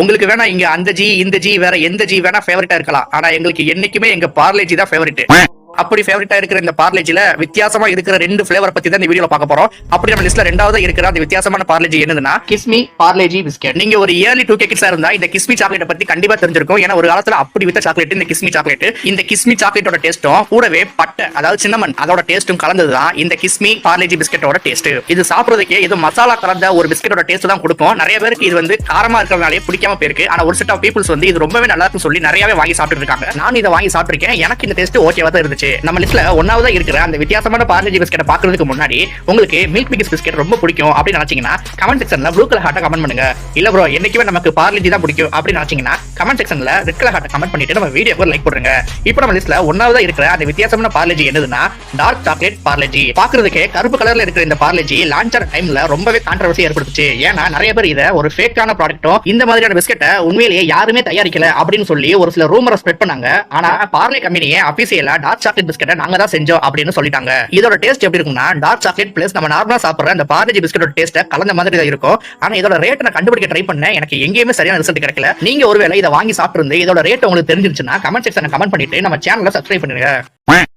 உங்களுக்கு வேணா இங்க அந்த ஜி இந்த ஜி வேற எந்த ஜி வேணா ஃபேவரட்டா இருக்கலாம். ஆனா எங்களுக்கு என்னைக்குமே எங்க பார்லேஜி தான் ஃபேவரட் அப்படி ஃபேவரட்டா இருக்கிற இந்த பார்லேஜில வித்தியாசமா இருக்கிற ரெண்டு ஃபிளேவர் பத்தி தான் இந்த வீடியோல பார்க்க போறோம். அப்படி நம்ம லிஸ்ட்ல ரெண்டாவது இருக்கிற அந்த வித்தியாசமான பார்லேஜி என்னதுன்னா கிஸ்மி பார்லேஜி பிஸ்கெட் நீங்க ஒரு இயர்லி டூ கே கிட்ஸா இருந்தா இந்த கிஸ்மி சாக்லேட் பத்தி கண்டிப்பா தெரிஞ்சிருக்கும். ஏன்னா ஒரு காலத்துல அப்படி வித்த சாக்லேட் இந்த கிஸ்மி சாக்லேட் இந்த கிஸ்மி சாக்லேட்டோட டேஸ்ட்டும் கூடவே பட்டை அதாவது சின்னமன் அதோட டேஸ்ட்டும் கலந்ததுதான் இந்த கிஸ்மி பார்லேஜி பிஸ்கெட்டோட டேஸ்ட் இது சாப்பிடுறதுக்கே இது மசாலா கலந்த ஒரு பிஸ்கெட்டோட டேஸ்ட் தான் கொடுக்கும். நிறைய பேருக்கு இது வந்து காரமா இருக்கிறதுனாலே பிடிக்காம போயிருக்கு. ஆனா ஒரு செட் ஆஃப் பீப்புள்ஸ் வந்து இது ரொம்பவே நல்லா இருக்குன்னு சொல்லி நிறையவே வாங்கி சாப்பிட்டு இருக்காங்க. நான் இதை வாங்கி சாப்பிட்டிருக்கேன். எனக்கு இந்த டேஸ்ட் ஓகேவா தான் இருந்துச்சு. நம்ம லிஸ்ட்ல ஒன்னாவதா இருக்கிற அந்த வித்தியாசமான பார்லஜி பிஸ்கெட்டை பாக்குறதுக்கு முன்னாடி உங்களுக்கு மில்க் பிகிஸ் பிஸ்கெட் ரொம்ப பிடிக்கும் அப்படின்னு நினைச்சீங்கன்னா கமெண்ட் செக்ஷன்ல ப்ளூ கலர் ஹார்ட்டை கமெண்ட் பண்ணுங்க. இல்ல ப்ரோ என்னைக்குமே நமக்கு பார்லஜி தான் பிடிக்கும் அப்படின்னு நினைச்சீங்கன்னா கமெண்ட் செக்ஷன்ல ரெட் கலர் ஹார்ட்டை கமெண்ட் பண்ணிட்டு நம்ம வீடியோக்கு லைக் போடுங்க. இப்போ நம்ம லிஸ்ட்ல ஒன்னாவதா இருக்கிற அந்த வித்தியாசமான பார்லேஜி என்னதுன்னா டார்க் சாக்லேட் பார்லேஜி பாக்குறதுக்கே கருப்பு கலர்ல இருக்கிற இந்த பார்லேஜி லான்ச் ஆன டைம்ல ரொம்பவே கான்ட்ரவர்சி ஏற்படுத்துச்சு. ஏன்னா நிறைய பேர் இதை ஒரு ஃபேக்கான ப்ராடக்ட்டும் இந்த மாதிரியான பிஸ்கெட்டை உண்மையிலேயே யாருமே தயாரிக்கல அப்படின்னு சொல்லி ஒரு சில ரூமரை ஸ்ப்ரெட் பண்ணாங்க. ஆனா பார்லே கம்பெனியே அபிஷியலா டார்க் சாக்லேட் பிஸ்கெட்டை நாங்க தான் செஞ்சோம் அப்படின்னு சொல்லிட்டாங்க. இதோட டேஸ்ட் எப்படி இருக்கும்னா டார்க் சாக்லேட் பிளஸ் நம்ம நார்மலா சாப்பிடுற அந்த பார்லேஜி பிஸ்கெட்டோட டேஸ்ட் கலந்த மாதிரி தான் இருக்கும். ஆனா இதோட ரேட் நான் கண்டுபிடிக்க ட்ரை பண்ணேன். எனக்கு எங்கேயுமே சரியான ரிசல்ட் கிடைக்கல. நீங்க ஒருவேளை இதை வாங்கி சாப்பிட்டு இதோட ரேட் உங்களுக்கு தெரிஞ்சிருச்சுன்னா கமெண்ட் செக்ஷன் கமெண்ட் பண்ணிட்டு நம்ம சேனலை சப்ஸ்கிரைப் பண்ணுங்க